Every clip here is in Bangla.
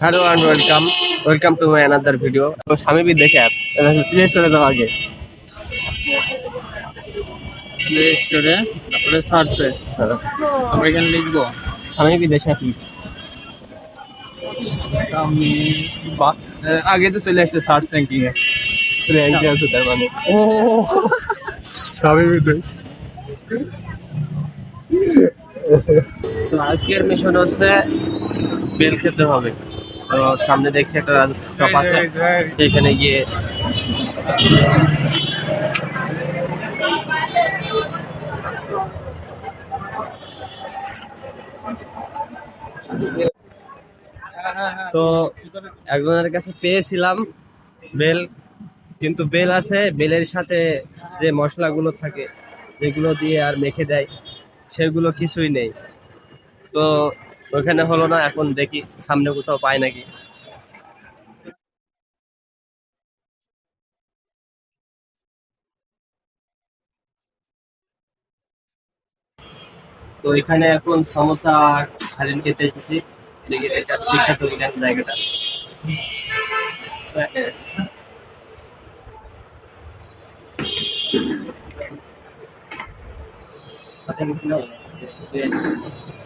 Hello and welcome welcome to my another video স্বামী বিদেশ অ্যাপ প্লে স্টোরে দাও আগে। প্লে স্টোরে তারপরে সার্চে আমরা এখানে লিখব স্বামী বিদেশ অ্যাপ আমি আগে তো চলে আসছে সার্চ র্যাঙ্কিং এ র্যাঙ্কে আছে তার মানে। ও স্বামী বিদেশ তো আজকের মিশন হচ্ছে বেল খেতে হবে। সামনে দেখছি একটা শপ আছে। এখানে গিয়ে তো একজনের কাছে পেয়েছিলাম বেল, কিন্তু বেল আছে, বেলের সাথে যে মশলাগুলো থাকে, যেগুলো দিয়ে আর মেখে দেয়, সেগুলো কিছুই নেই। তো ওখানে হলো না, এখন দেখি সামনে কোথাও পাই নাকি। তো এখানে এখন সমোসা হালিম খেতে এসেছি। জায়গাটা কি বেরোয়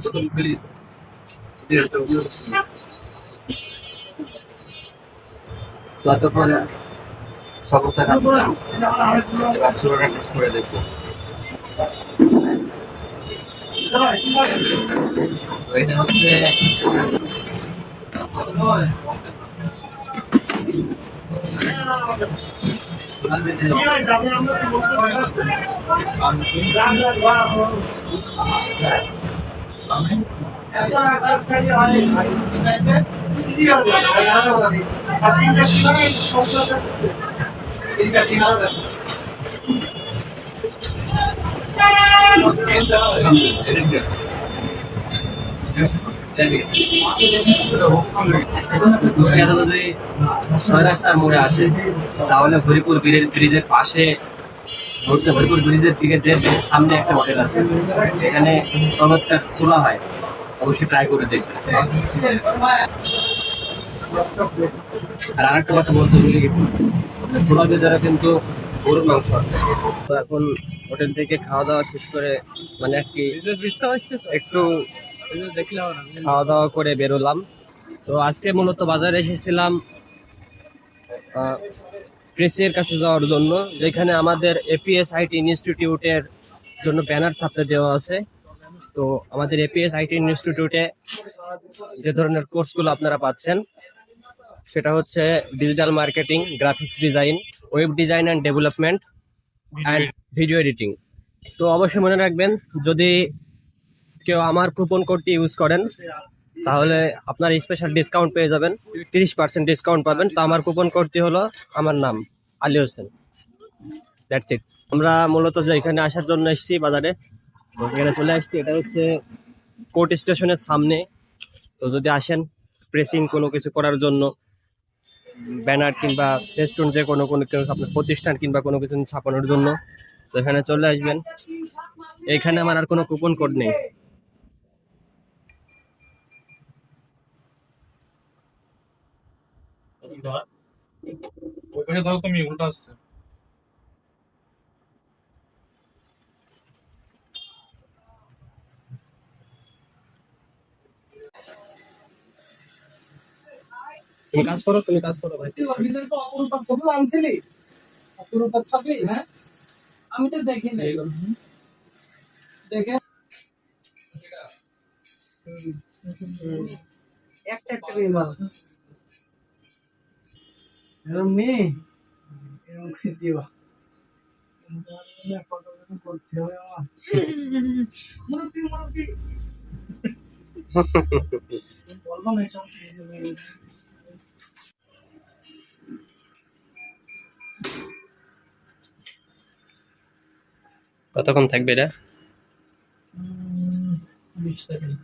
সমস্যাটা যতক্ষণ সমস্যা খাচ্ছিলাম এবার সুরাটা টেস্ট করে দেখব এটা হচ্ছে কুষ্টিয়াতে যদি ছয় রাস্তার মোড়ে আসে তাহলে হরিপুর ব্রিজের পাশে হচ্ছে হরিপুর ব্রিজের দিকে যে সামনে একটা হোটেল আছে। এখানে চমৎকার ছোলা হয়, অবশ্যই ট্রাই করে দেখবেন। আর আরেকটা কথা বলতে গেছি ছোলা বেজারা কিন্তু গরুর মাংস আছে। তো এখন হোটেল থেকে খাওয়া দাওয়া শেষ করে মানে আর কি একটু খাওয়া দাওয়া করে বেরোলাম। তো আজকে মূলত বাজারে এসেছিলাম প্রেসের কাছে যাওয়ার জন্য, যেখানে আমাদের এপিএস আইটি ইনস্টিটিউটের জন্য ব্যানার ছাপতে দেওয়া আছে। তো আমাদের এপিএস আইটি ইনস্টিটিউটে যে ধরনের কোর্সগুলো আপনারা পাচ্ছেন, সেটা হচ্ছে digital marketing graphics design web design and development and video editing তো অবশ্যই মনে রাখবেন, যদি কেউ আমার কুপন কোডটি ইউজ করেন তাহলে আপনার স্পেশাল ডিসকাউন্ট পেয়ে যাবেন। তিরিশ পার্সেন্ট ডিসকাউন্ট পাবেন। তো আমার কুপন কোডটি হলো আমার নাম, আলী হোসেন। দ্যাটস ইট আমরা মূলত যে এখানে আসার জন্য এসেছি বাজারে এখানে চলে আসছি। এটা হচ্ছে কোর্ট স্টেশনের সামনে। তো যদি আসেন প্রেসিং কোনো কিছু করার জন্য, ব্যানার কিংবা রেস্টুরেন্ট যে কোনো কোনো আপনার প্রতিষ্ঠান কিংবা কোনো কিছু ছাপানোর জন্য, তো এখানে চলে আসবেন। এখানে আমার আর কোনো কুপন কোড নেই। ধরো তুমি উল্টো আসছে। তুমি কাজ করো তুমি কাজ করো ভাই। অপরূপা ছবি আনছিলি? অপরূপা ছবি হ্যাঁ? আমি তো দেখি নাই। দেখে? একটা একটা করে এরম মেয়ে এরম করে দিবা করতে হবে আমার মুরব্বি মুরব্বি। বলব না এটা কতক্ষণ থাকবে এটা? বিশ সেকেন্ড।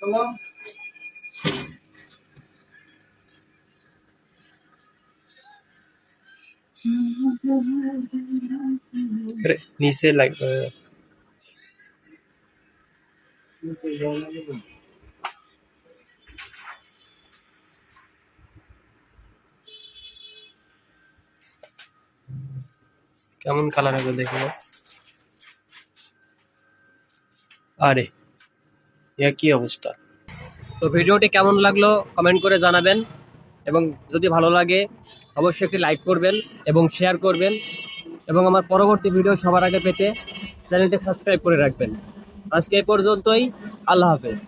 চলো আরে, নিচে লাগবে কেমন কালার হবে দেখো আরে কি অবস্থা? তো ভিডিওটি কেমন লাগল কমেন্ট করে জানাবেন এবং যদি ভালো লাগে অবশ্যই একটি লাইক করবেন এবং শেয়ার করবেন এবং আমার পরবর্তী ভিডিও সবার আগে পেতে চ্যানেলটি সাবস্ক্রাইব করে রাখবেন। আজকে এই পর্যন্তই, আল্লাহ হাফেজ।